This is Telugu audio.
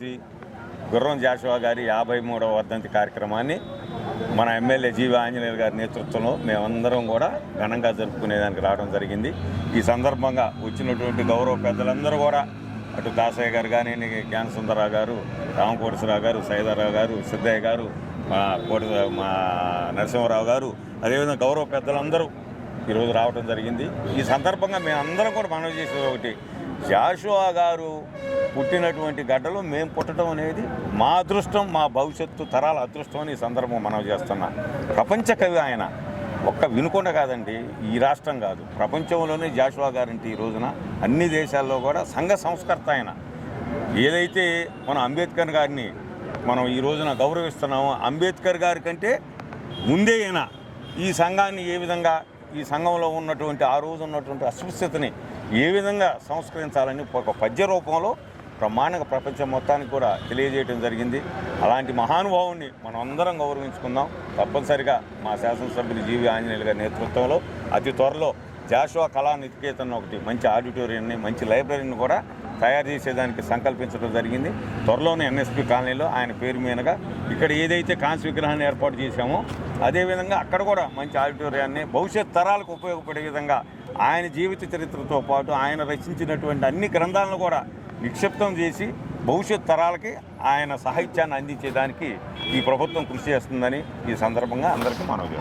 శ్రీ గుర్రం జాషువా గారి యాభై మూడవ వర్ధంతి కార్యక్రమాన్ని మన ఎమ్మెల్యే జీవి ఆంజనేయులు గారి నేతృత్వంలో మేమందరం కూడా ఘనంగా జరుపుకునేదానికి రావడం జరిగింది. ఈ సందర్భంగా వచ్చినటువంటి గౌరవ పెద్దలందరూ కూడా అటు దాసయ్య గారు కానీ జ్ఞాన సుందరరావు గారు రామకోటేశ్వరరావు గారు సైదారావు గారు సిద్ధయ్య గారు మా కోటి మా నరసింహరావు గారు అదేవిధంగా గౌరవ పెద్దలందరూ ఈరోజు రావడం జరిగింది. ఈ సందర్భంగా మేమందరం కూడా మనవి చేసేది ఒకటి జాషువా గారు పుట్టినటువంటి గడ్డలు మేము పుట్టడం అనేది మా అదృష్టం మా భవిష్యత్తు తరాల అదృష్టం అని ఈ సందర్భం మనం చేస్తున్నా ప్రపంచ కవి ఆయన. ఒక్క వినుకొండ కాదండి ఈ రాష్ట్రం కాదు. ప్రపంచంలోనే జాషువా గారంటే ఈ రోజున అన్ని దేశాల్లో కూడా సంఘ సంస్కర్త ఆయన. ఏదైతే మన అంబేద్కర్ గారిని మనం ఈ రోజున గౌరవిస్తున్నామో అంబేద్కర్ గారి కంటే ముందే ఈయన ఈ సంఘాన్ని ఏ విధంగా ఈ సంఘంలో ఉన్నటువంటి ఆ రోజు ఉన్నటువంటి అస్పృశ్యతని ఏ విధంగా సంస్కరించాలని ఒక పద్య రూపంలో ప్రమాణిక ప్రపంచం మొత్తానికి కూడా తెలియజేయడం జరిగింది. అలాంటి మహానుభావుని మనం అందరం గౌరవించుకుందాం. తప్పనిసరిగా మా శాసనసభ్యులు జీవి ఆంజనేయులు గారి నేతృత్వంలో అతి త్వరలో జాషువా కళా నికేతన్ ఒకటి మంచి ఆడిటోరియంని మంచి లైబ్రరీని కూడా తయారు చేసేదానికి సంకల్పించడం జరిగింది. త్వరలోనే ఎన్ఎస్పి కాలనీలో ఆయన పేరు మీదగా ఇక్కడ ఏదైతే కాంస్య విగ్రహాన్ని ఏర్పాటు చేశామో అదేవిధంగా అక్కడ కూడా మంచి ఆడిటోరియాన్ని భవిష్యత్ తరాలకు ఉపయోగపడే విధంగా ఆయన జీవిత చరిత్రతో పాటు ఆయన రచించినటువంటి అన్ని గ్రంథాలను కూడా నిక్షిప్తం చేసి భవిష్యత్ తరాలకి ఆయన సాహిత్యాన్ని అందించేదానికి ఈ ప్రభుత్వం కృషి చేస్తుందని ఈ సందర్భంగా అందరికీ మనవి